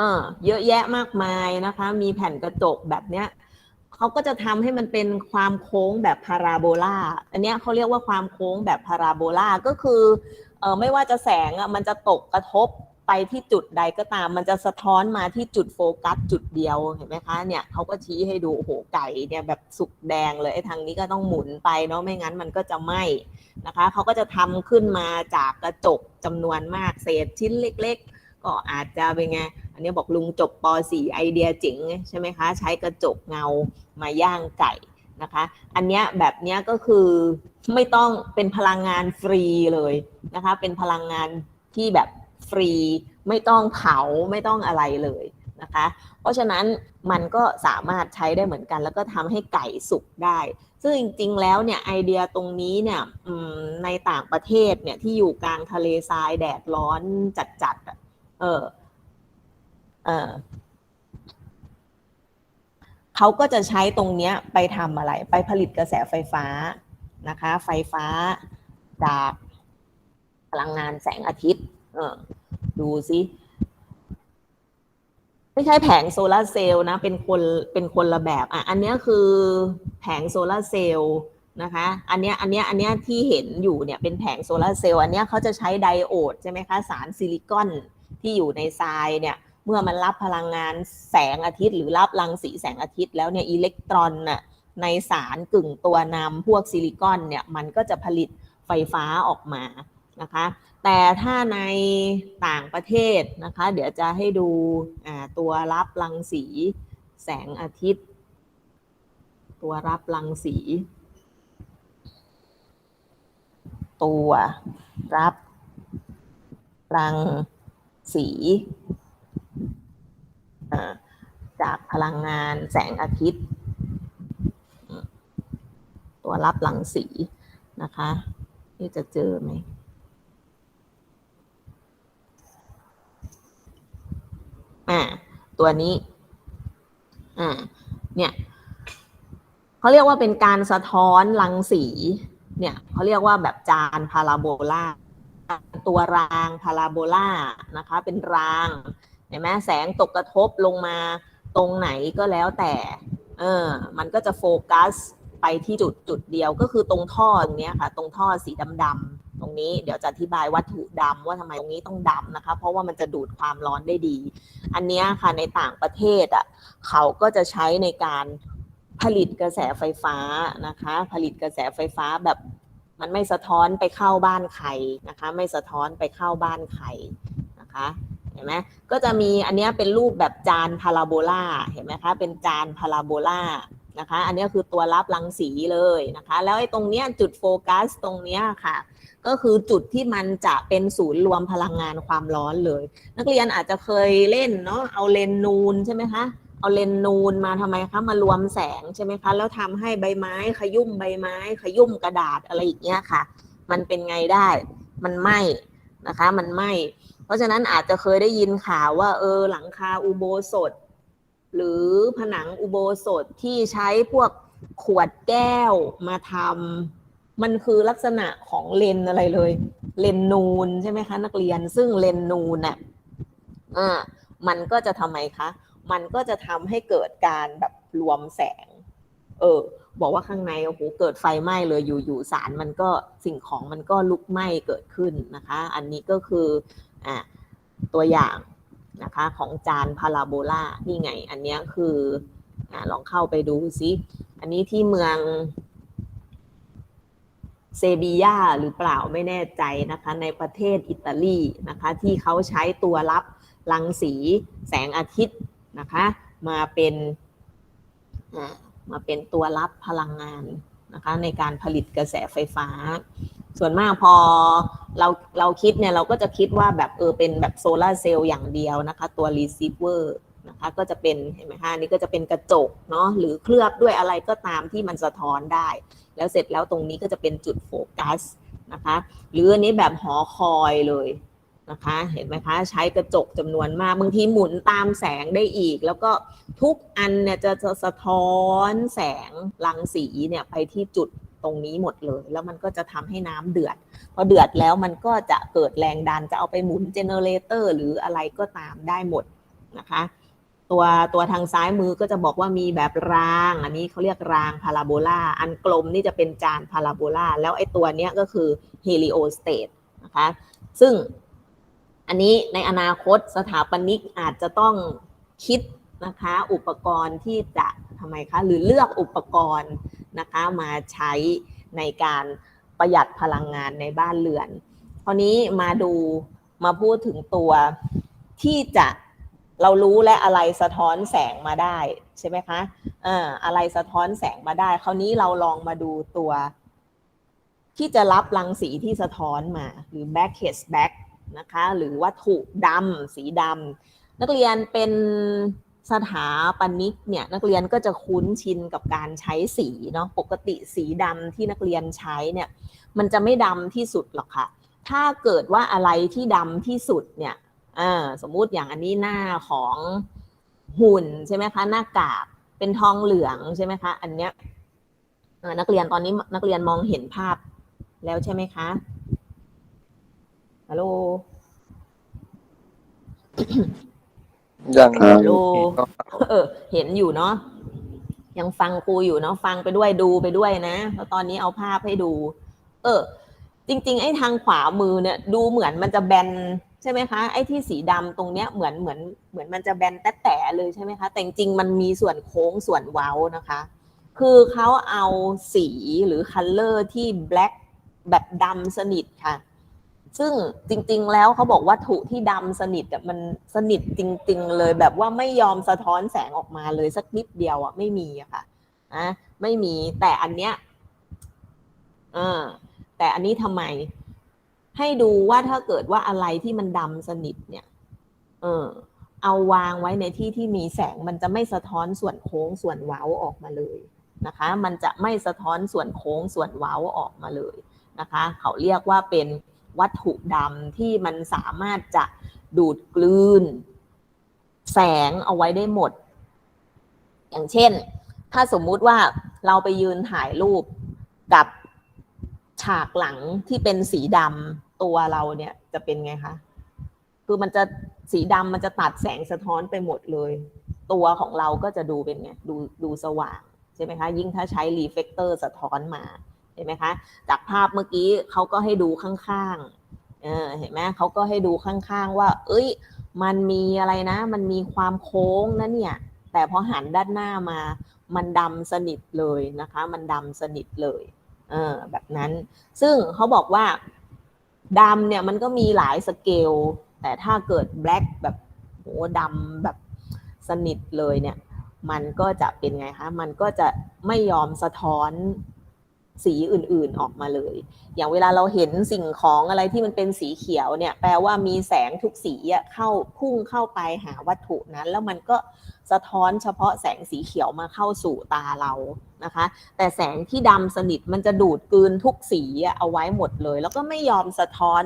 เออเยอะแยะมากมายนะคะ มีแผ่นกระจกแบบเนี้ยเขาก็จะทำให้มันเป็นความโค้งแบบพาราโบลาอันเนี้ยเขาเรียกว่าความโค้งแบบพาราโบลาก็คือเออไม่ว่าจะแสงอะมันจะตกกระทบไปที่จุดใดก็ตาม มันจะสะท้อนมาที่จุดโฟกัสจุดเดียวเห็นไหมคะเนี่ยเขาก็ชี้ให้ดูโอ้โหไก่เนี่ยแบบสุกแดงเลยไอ้ทางนี้ก็ต้องหมุนไปเนาะไม่งั้นมันก็จะไหม้นะคะเขาก็จะทำขึ้นมาจากกระจกจำนวนมากเศษชิ้นเล็ก ๆ ก็อาจจะเป็นไง อันนี้บอกลุงจบป .4 ไอเดียเจ๋งใช่ไหมคะ ใช้กระจกเงามาย่างไก่นะคะ อันเนี้ยแบบเนี้ยก็คือไม่ต้องเป็นพลังงานฟรีเลยนะคะ เป็นพลังงานที่แบบฟรี ไม่ต้องเผาไม่ต้องอะไรเลยนะคะ เพราะฉะนั้นมันก็สามารถใช้ได้เหมือนกัน แล้วก็ทำให้ไก่สุกได้ ซึ่งจริงๆแล้วเนี่ยไอเดียตรงนี้เนี่ยในต่างประเทศเนี่ยที่อยู่กลางทะเลทรายแดดร้อนจัดๆเออ เขาก็จะใช้ตรงนี้ไปทำอะไร ไปผลิตกระแสไฟฟ้านะคะ ไฟฟ้าจากพลังงานแสงอาทิตย์ดูสิไม่ใช่แผงโซลาร์เซลล์นะ เป็นคนเป็นคนละแบบอะอันนี้คือแผงโซลาร์เซลล์นะคะ อันนี้อันนี้อันนี้ที่เห็นอยู่เนี่ยเป็นแผงโซลาร์เซลล์อันนี้เขาจะใช้ไดโอดใช่ไหมคะ สารซิลิคอนที่อยู่ในทรายเนี่ย เมื่อมันรับพลังงานแสงอาทิตย์ หรือรับรังสีแสงอาทิตย์แล้วเนี่ยอิเล็กตรอนน่ะในสารกึ่งตัวนำพวกซิลิคอนเนี่ยมันก็จะผลิตไฟฟ้าออกมานะคะแต่ถ้าในต่างประเทศนะคะเดี๋ยวจะให้ดูตัวรับรังสีแสงอาทิตย์ ตัวรับรังสี ตัวรับรังสี จากพลังงานแสงอาทิตย์ ตัวรับรังสีนะคะนี่จะเจอไหมอ่าตัวนี้อ่าเนี่ยเขาเรียกว่าเป็นการสะท้อนรังสี เนี่ยเขาเรียกว่าแบบจานพาราโบลาตัวรางพาราโบลานะคะ เป็นราง เห็นไหมแสงตกกระทบลงมาตรงไหนก็แล้วแต่เออมันก็จะโฟกัสไปที่จุดจุดเดียวก็คือตรงท่อตรงนี้ค่ะ ตรงท่อสีดำๆตรงนี้เดี๋ยวจะอธิบายวัตถุดำว่าทำไมตรงนี้ต้องดำนะคะ เพราะว่ามันจะดูดความร้อนได้ดี อันนี้ค่ะในต่างประเทศอะเขาก็จะใช้ในการผลิตกระแสไฟฟ้านะคะ ผลิตกระแสไฟฟ้าแบบมันไม่สะท้อนไปเข้าบ้านใครนะคะ ไม่สะท้อนไปเข้าบ้านใครนะคะ เห็นไหมก็จะมีอันนี้เป็นรูปแบบจานพาราโบลาเห็นไหมคะเป็นจานพาราโบลานะคะ อันนี้คือตัวรับรังสีเลยนะคะ แล้วไอ้ตรงเนี้ยจุดโฟกัสตรงเนี้ยค่ะ ก็คือจุดที่มันจะเป็นศูนย์รวมพลังงานความร้อนเลย นักเรียนอาจจะเคยเล่นเนาะเอาเลนนูนใช่ไหมคะเอาเลนนูนมาทำไมคะมารวมแสงใช่ไหมคะแล้วทำให้ใบไม้ขยุ่มใบไม้ ขยุ่มกระดาษอะไรอย่างเงี้ยค่ะ มันเป็นไงได้ มันไหมนะคะ มันไหม ราะฉะนั้นอาจจะเคยได้ยินข่าวว่า เออหลังคาอุโบสถ หรือผนังอุโบสถที่ใช้พวกขวดแก้วมาทำมันคือลักษณะของเลนอะไรเลย เลนนูนใช่ไหมคะ นักเรียนซึ่งเลนนูนน่ะอ่ามันก็จะทำไมคะ มันก็จะทำให้เกิดการแบบรวมแสง เออ บอกว่าข้างในโอ้โหเกิดไฟไหม้เลยอยู่ๆสารมันก็สิ่งของมันก็ลุกไหม้เกิดขึ้นนะคะ อันนี้ก็คือ อ่าตัวอย่างนะคะของจานพาราโบลานี่ไง อันนี้คืออลองเข้าไปดูซิอันนี้ที่เมืองเซบียาหรือเปล่าไม่แน่ใจนะคะในประเทศอิตาลีนะคะที่เขาใช้ตัวรับรังสีแสงอาทิตย์นะคะมาเป็นมาเป็นตัวรับพลังงานนะคะในการผลิตกระแสไฟฟ้า ส่วนมากพอเราเราคิดเนี่ยเราก็จะคิดว่าแบบเออเป็นแบบโซลาเซลล์อย่างเดียวนะคะ ตัวรีเซิเวอร์นะคะก็จะเป็นเห็นไหมคะนี่ก็จะเป็นกระจกเนาะหรือเคลือบด้วยอะไรก็ตามที่มันสะท้อนได้ แล้วเสร็จแล้วตรงนี้ก็จะเป็นจุดโฟกัสนะคะหรืออันนี้แบบหอคอยเลยนะคะเห็นไหมคะใช้กระจกจำนวนมากบางทีหมุนตามแสงได้อีก แล้วก็ทุกอันเนี่ยจะสะท้อนแสงรังสีเนี่ยไปที่จุด ตรงนี้หมดเลย แล้วมันก็จะทำให้น้ำเดือด พอเดือดแล้วมันก็จะเกิดแรงดันจะเอาไปหมุนเจเนเรเตอร์หรืออะไรก็ตามได้หมดนะคะ ตัวตัวทางซ้ายมือก็จะบอกว่ามีแบบราง อันนี้เขาเรียกรางพาราโบลาอันกลมนี่จะเป็นจานพาราโบลาแล้วไอ้ตัวเนี้ยก็คือเฮลิโอสเตตนะคะซึ่งอันนี้ในอนาคตสถาปนิกอาจจะต้องคิด นะคะ อุปกรณ์ที่จะทำไมคะ หรือเลือกอุปกรณ์นะคะมาใช้ในการประหยัดพลังงานในบ้านเรือนคราวนี้มาดูมาพูดถึงตัวที่จะเรารู้และอะไรสะท้อนแสงมาได้ใช่ไหมคะเอ่ออะไรสะท้อนแสงมาได้ คราวนี้เราลองมาดูตัว ที่จะรับรังสีที่สะท้อนมา หรือ back case back นะคะ หรือวัตถุดำสีดำนักเรียนเป็น สถาปนิกเนี่ยนักเรียนก็จะคุ้นชินกับการใช้สีเนาะปกติสีดำที่นักเรียนใช้เนี่ยมันจะไม่ดำที่สุดหรอกค่ะ ถ้าเกิดว่าอะไรที่ดำที่สุดเนี่ยสมมุติอย่างอันนี้หน้าของหุ่นใช่ไหมคะหน้ากากเป็นทองเหลืองใช่ไหมคะอันเนี้ยนักเรียนตอนนี้นักเรียนมองเห็นภาพแล้วใช่ไหมคะฮัลโหล ยังฮัลโหลก็เออ เห็นอยู่เนาะยังฟังครูอยู่เนาะฟังไปด้วยดูไปด้วยนะแล้วตอนนี้เอาภาพให้ดู เออ จริง ๆ ไอ้ทางขวามือเนี่ย ดูเหมือนมันจะแบนใช่ไหมคะ ไอ้ที่สีดำตรงเนี้ยเหมือนเหมือนเหมือนมันจะแบนแต๊ะๆเลยใช่ไหมคะ แต่จริงๆมันมีส่วนโค้งส่วนเว้านะคะ คือเขาเอาสีหรือคัลเลอร์ที่ black แบบดำสนิทค่ะ ซึ่งจริง ๆ แล้วเขาบอกวัตถุที่ดำสนิทอะมันสนิทจริง ๆ เลยแบบว่าไม่ยอมสะท้อนแสงออกมาเลยสักนิดเดียวอะไม่มีอะค่ะนะไม่มีแต่อันเนี้ยอ่าแต่อันนี้ทำไม ให้ดูว่าถ้าเกิดว่าอะไรที่มันดำสนิทเนี่ย เออ เอาวางไว้ในที่ที่มีแสงมันจะไม่สะท้อนส่วนโค้งส่วนเว้าออกมาเลยนะคะ มันจะไม่สะท้อนส่วนโค้งส่วนเว้าออกมาเลยนะคะ เขาเรียกว่าเป็น วัตถุดำที่มันสามารถจะดูดกลืน แสงเอาไว้ได้หมด อย่างเช่น ถ้าสมมุติว่าเราไปยืนถ่ายรูปกับฉากหลังที่เป็นสีดำตัวเราเนี่ยจะเป็นไงคะคือมันจะสีดำมันจะตัดแสงสะท้อนไปหมดเลย ตัวของเราก็จะดูเป็นไงดูดูสว่างใช่ไหมคะ ยิ่งถ้าใช้รีเฟกเตอร์สะท้อนมา ห็นไหมคะ จากภาพเมื่อกี้เขาก็ให้ดูข้างๆเออเห็นไหมเขาก็ให้ดูข้างๆ ว่า เอ้ย มันมีอะไรนะ มันมีความโค้งนะเนี่ย แต่พอหันด้านหน้ามา มันดำสนิทเลยนะคะ มันดำสนิทเลยเออแบบนั้น ซึ่งเขาบอกว่าดำเนี่ยมันก็มีหลายสเกล แต่ถ้าเกิดแบล็กแบบโหดำแบบสนิทเลยเนี่ย มันก็จะเป็นไงคะ มันก็จะไม่ยอมสะท้อน สีอื่นๆออกมาเลย อย่างเวลาเราเห็นสิ่งของอะไรที่มันเป็นสีเขียวเนี่ยแปลว่ามีแสงทุกสีเข้าพุ่งเข้าไปหาวัตถุนั้น แล้วมันก็สะท้อนเฉพาะแสงสีเขียวมาเข้าสู่ตาเรานะคะ แต่แสงที่ดำสนิทมันจะดูดกลืนทุกสีเอาไว้หมดเลย แล้วก็ไม่ยอมสะท้อน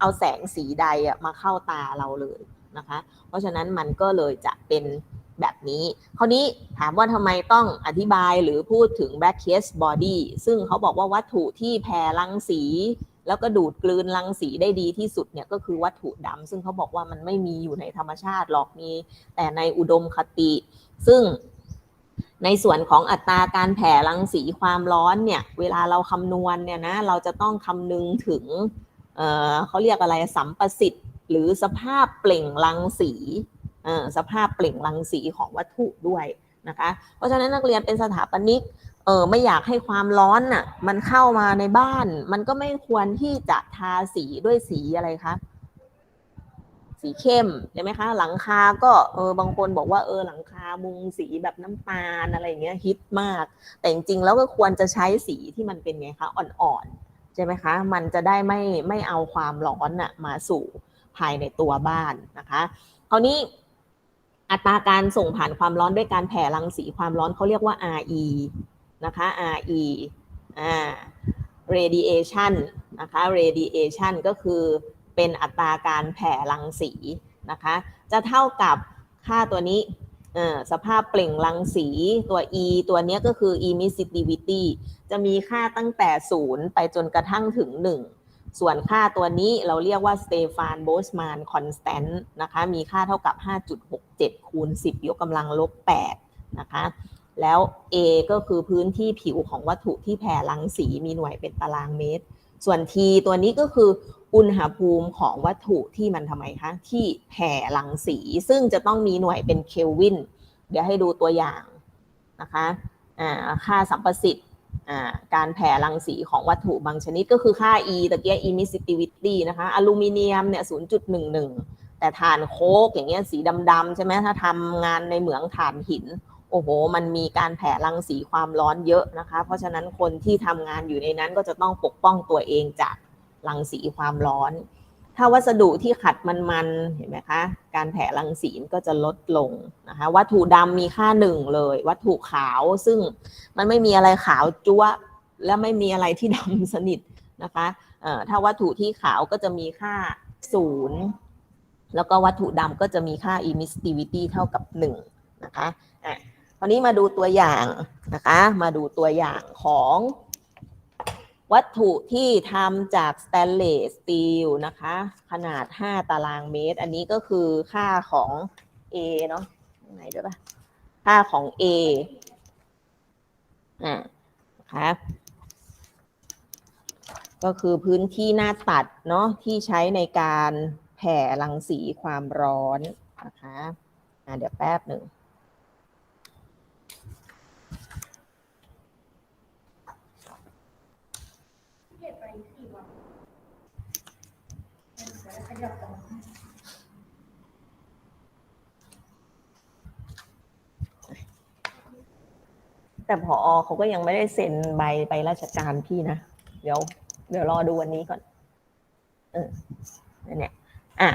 เอาแสงสีใดมาเข้าตาเราเลยนะคะ เพราะฉะนั้นมันก็เลยจะเป็น แบบนี้คราวนี้ถามว่าทำไมต้องอธิบายหรือพูดถึง black case body ซึ่งเขาบอกว่าวัตถุที่แผ่รังสี แล้วก็ดูดกลืนรังสีได้ดีที่สุดเนี่ยก็คือวัตถุดำซึ่งเขาบอกว่ามันไม่มีอยู่ในธรรมชาติหรอกมี แต่ในอุดมคติ ซึ่งในส่วนของอัตราการแผ่รังสีความร้อนเนี่ย เวลาเราคำนวณเนี่ยนะเราจะต้องคำนึงถึงเเขาเรียกอะไรสัมประสิทธิ์ หรือสภาพเปล่งรังสี สภาพเปล่งรังสีของวัตถุด้วยนะคะ เพราะฉะนั้นนักเรียนเป็นสถาปนิกเออไม่อยากให้ความร้อนน่ะมันเข้ามาในบ้าน มันก็ไม่ควรที่จะทาสีด้วยสีอะไรคะสีเข้มใช่ไหมคะ หลังคาก็เออบางคนบอกว่าเออหลังคามุงสีแบบน้ำตาลอะไรอย่างเงี้ยฮิตมาก แต่จริงๆแล้วก็ควรจะใช้สีที่มันเป็นไงคะอ่อนๆใช่ไหมคะ มันจะได้ไม่ไม่เอาความร้อนน่ะมาสู่ภายในตัวบ้านนะคะคราวนี้ อัตราการส่งผ่านความร้อนด้วยการแผ่รังสีความร้อนเขาเรียกว่า RE นะคะ RE อ่า radiation นะคะ radiation ก็คือเป็นอัตราการแผ่รังสีนะคะ จะเท่ากับค่าตัวนี้เอ่อสภาพเปล่งรังสีตัว E ตัวนี้ก็คือ emissivity จะมีค่าตั้งแต่ 0 ไปจนกระทั่งถึง 1 ส่วนค่าตัวนี้เราเรียกว่าสเตฟานโบสมานคอนสแตนต์นะคะมีค่าเท่ากับ 5.67 คูณ 10 ยกกำลังลบ 8 นะคะ แล้ว A ก็คือพื้นที่ผิวของวัตถุที่แผ่รังสีมีหน่วยเป็นตารางเมตร ส่วน T ตัวนี้ก็คืออุณหภูมิของวัตถุที่มันทำไมคะ ที่แผ่รังสี ซึ่งจะต้องมีหน่วยเป็นเคลวิน เดี๋ยวให้ดูตัวอย่างนะคะค่าสัมประสิทธิ การแผ่รังสีของวัตถุบางชนิดก็คือค่า E ตะเกีย emissivity นะคะ อลูมิเนียมเนี่ย 0.11 แต่ถ่านโคกอย่างเงี้ยสีดำๆใช่ไหมถ้าทำงานในเหมืองถ่านหิน โอ้โห มันมีการแผ่รังสีความร้อนเยอะนะคะ เพราะฉะนั้นคนที่ทำงานอยู่ในนั้นก็จะต้องปกป้องตัวเองจากรังสีความร้อน ถ้าวัสดุที่ขัดมันๆเห็นไหมคะการแผ่รังสีก็จะลดลงนะคะวัตถุดำมีค่าหนึ่งเลย วัตถุขาวซึ่งมันไม่มีอะไรขาวจั๊วและไม่มีอะไรที่ดำสนิทนะคะเอ่อถ้าวัตถุที่ขาวก็จะมีค่าศูนย์แล้วก็วัตถุดำก็จะมีค่า emissivity เท่ากับหนึ่งนะคะอะคราวนี้มาดูตัวอย่างนะคะ มาดูตัวอย่างของ วัตถุที่ทำจากสแตนเลสสตีลนะคะ ขนาด 5 ตารางเมตร อันนี้ก็คือค่าของ A เนาะไหนด้วยปะค่าของ A อ่านะคะก็คือพื้นที่หน้าตัดเนาะที่ใช้ในการแผ่รังสีความร้อนนะคะอ่าเดี๋ยวแป๊บหนึ่ง แต่พอเขาก็ยังไม่ได้เซ็นใบใบราชการพี่นะ เดี๋ยว เดี๋ยวรอดูวันนี้ก่อน เออนี่เนี่ยอะ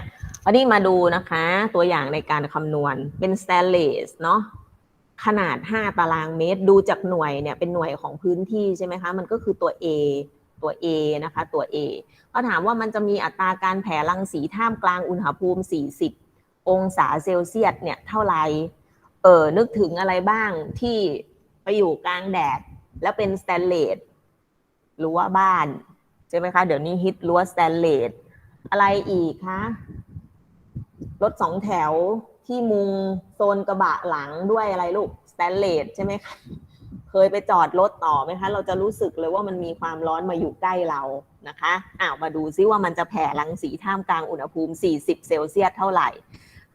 วันนี้มาดูนะคะ ตัวอย่างในการคำนวณเป็นส t ต n เลสเนาะขนาด 5 ตารางเมตร ดูจากหน่วยเนี่ย เป็นหน่วยของพื้นที่ใช่ไหมคะ มันก็คือตัว A ตัว A นะคะ ตัว A ก็ถามว่ามันจะมีอัตราการแผ่รังสีท่ามกลางอุณหภูมิ 40 องศาเซลเซียสเนี่ยเท่าไหร่เออนึกถึงอะไรบ้างที่ไปอยู่กลางแดด แล้วเป็นสแตนเลสรั้วบ้าน ใช่ไหมคะ เดี๋ยวนี้ฮิตรั้วสแตนเลสอะไรอีกคะรถสองแถวที่มุงโซนกระบะหลังด้วยอะไรลูกสแตนเลสใช่ไหมคะ เคยไปจอดรถต่อไหมคะเราจะรู้สึกเลยว่ามันมีความร้อนมาอยู่ใกล้เรานะคะอ้าวมาดูซิว่ามันจะแผ่รังสีท่ามกลางอุณหภูมิ 40 เซลเซียสเท่าไหร่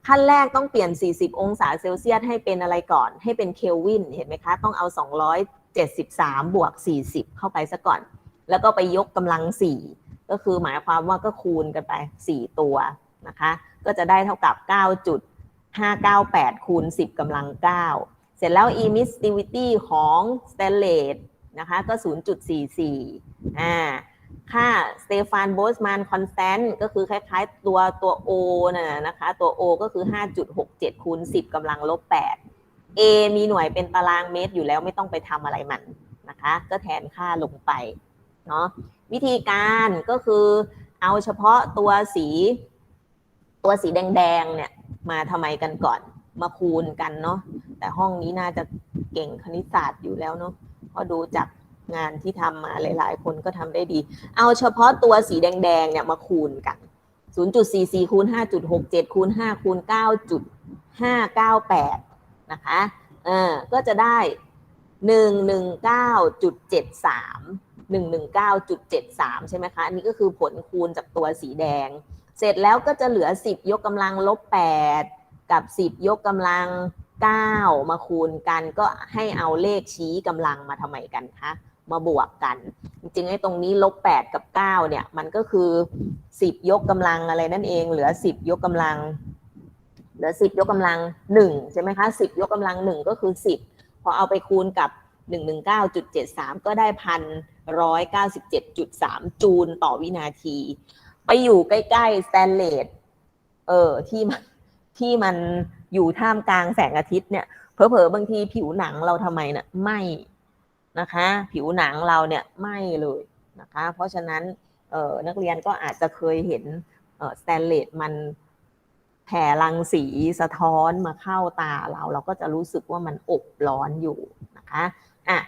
ขั้นแรกต้องเปลี่ยน 40 องศาเซลเซียสให้เป็นอะไรก่อน ให้เป็นเคลวินเห็นไหมคะ ต้องเอา 273 บวก 40 เข้าไปซะก่อน แล้วก็ไปยกกำลัง 4 ก็คือหมายความว่าก็คูณกันไป 4 ตัวนะคะ ก็จะได้เท่ากับ 9.598 คูณ 10กำลัง 9 เสร็จแล้ว emissivity ของ stainless นะคะก็ 0.44 อ่า ค่าสเตฟานโบสมานคอนสแตนต์ก็คือคล้ายๆตัวตัว O น่ะนะคะ ตัว O ก็คือ 5.67 คูณ 10กำลังลบ 8 A มีหน่วยเป็นตารางเมตรอยู่แล้วไม่ต้องไปทำอะไรมันนะคะ ก็แทนค่าลงไปเนาะวิธีการก็คือเอาเฉพาะตัวสีตัวสีแดงๆเนี่ยมาทำไมกันก่อนมาคูณกันเนาะ แต่ห้องนี้น่าจะเก่งคณิตศาสตร์อยู่แล้วเนาะเพราะดูจากงานที่ทำมาหลาย ๆ คนก็ทำได้ดี เอาเฉพาะตัวสีแดง ๆ เนี่ยมาคูณกัน 0.44คูณ5.67คูณ5คูณ9.598 นะคะ เออ ก็จะได้ 119.73 119.73 ใช่ไหมคะ อันนี้ก็คือผลคูณจากตัวสีแดง เสร็จแล้วก็จะเหลือ 10 ยกกำลังลบ 8 กับ 10 ยกกำลัง 9 มาคูณกันก็ให้เอาเลขชี้กำลังมาทำไมกันคะมาบวกกัน จริงๆไอ้ตรงนี้ลบ8กับ 9 เนี่ย มันก็คือ 10 ยกกำลังอะไรนั่นเอง เหลือ 10 ยกกำลัง เหลือ 10 ยกกำลัง 1 ใช่ไหมคะ 10 ยกกำลัง 1 ก็คือ 10 พอเอาไปคูณกับ 119.73 ก็ได้พันร้อยเก้าสิบเจ็ดจุดสามจูลต่อวินาที ไปอยู่ใกล้ ๆ สแตนเลสเออที่มันที่มัน อยู่ท่ามกลางแสงอาทิตย์เนี่ยเผลอๆบางทีผิวหนังเราทำไมเนี่ยไหมนะคะ ผิวหนังเราเนี่ยไหมเลยนะคะ เพราะฉะนั้นเออนักเรียนก็อาจจะเคยเห็นเออสแตนเลสมันแผ่รังสีสะท้อนมาเข้าตาเรา เราก็จะรู้สึกว่ามันอบร้อนอยู่นะคะอะ